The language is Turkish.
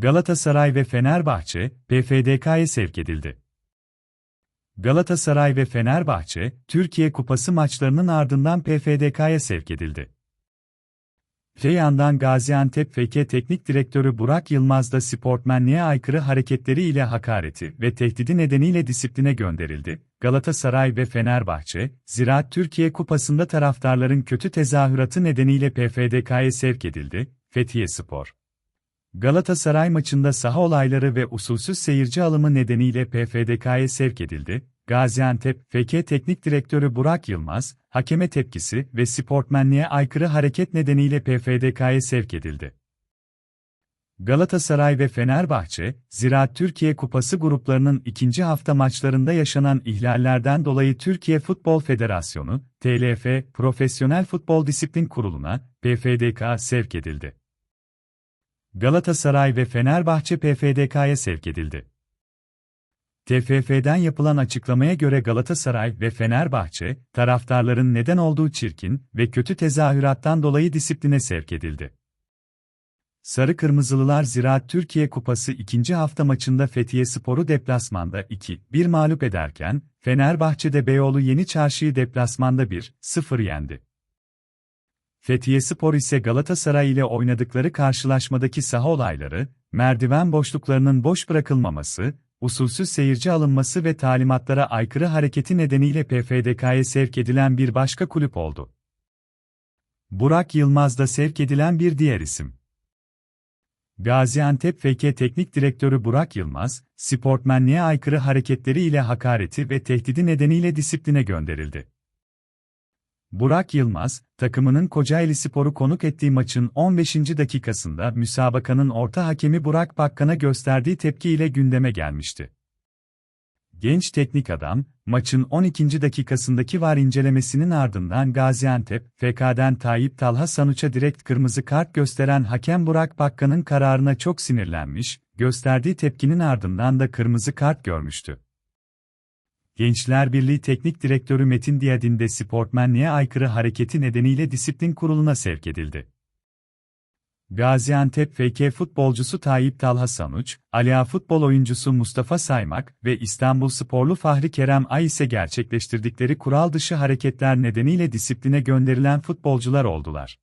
Galatasaray ve Fenerbahçe, PFDK'ye sevk edildi. Galatasaray ve Fenerbahçe, Türkiye Kupası maçlarının ardından PFDK'ya sevk edildi. Öte yandan Gaziantep FK Teknik Direktörü Burak Yılmaz da sportmenliğe aykırı hareketleri ile hakareti ve tehdidi nedeniyle disipline gönderildi. Galatasaray ve Fenerbahçe, Ziraat Türkiye Kupası'nda taraftarların kötü tezahüratı nedeniyle PFDK'ya sevk edildi. Fethiye Spor Galatasaray maçında saha olayları ve usulsüz seyirci alımı nedeniyle PFDK'ya sevk edildi. Gaziantep FK Teknik Direktörü Burak Yılmaz, hakeme tepkisi ve sportmenliğe aykırı hareket nedeniyle PFDK'ya sevk edildi. Galatasaray ve Fenerbahçe, Ziraat Türkiye Kupası gruplarının ikinci hafta maçlarında yaşanan ihlallerden dolayı Türkiye Futbol Federasyonu, TLF, Profesyonel Futbol Disiplin Kurulu'na, PFDK sevk edildi. Galatasaray ve Fenerbahçe PFDK'ya sevk edildi. TFF'den yapılan açıklamaya göre Galatasaray ve Fenerbahçe, taraftarların neden olduğu çirkin ve kötü tezahürattan dolayı disipline sevk edildi. Sarı Kırmızılılar Ziraat Türkiye Kupası ikinci hafta maçında Fethiye Spor'u deplasmanda 2-1 mağlup ederken, Fenerbahçe'de Beyoğlu Yeni Çarşı'yı deplasmanda 1-0 yendi. Fethiye Spor ise Galatasaray ile oynadıkları karşılaşmadaki saha olayları, merdiven boşluklarının boş bırakılmaması, usulsüz seyirci alınması ve talimatlara aykırı hareketi nedeniyle PFDK'ya sevk edilen bir başka kulüp oldu. Burak Yılmaz da sevk edilen bir diğer isim. Gaziantep FK Teknik Direktörü Burak Yılmaz, sportmenliğe aykırı hareketleri ile hakareti ve tehdidi nedeniyle disipline gönderildi. Burak Yılmaz, takımının Kocaeli Spor'u konuk ettiği maçın 15. dakikasında müsabakanın orta hakemi Burak Bakkan'a gösterdiği tepkiyle gündeme gelmişti. Genç teknik adam, maçın 12. dakikasındaki var incelemesinin ardından Gaziantep, FK'den Tayyip Talha Sanuç'a direkt kırmızı kart gösteren hakem Burak Bakkan'ın kararına çok sinirlenmiş, gösterdiği tepkinin ardından da kırmızı kart görmüştü. Gençler Birliği Teknik Direktörü Metin Diyadin de sportmenliğe aykırı hareketi nedeniyle disiplin kuruluna sevk edildi. Gaziantep FK futbolcusu Tayyip Talha Sanuç, Aliya futbol oyuncusu Mustafa Saymak ve İstanbul sporlu Fahri Kerem Ay ise gerçekleştirdikleri kural dışı hareketler nedeniyle disipline gönderilen futbolcular oldular.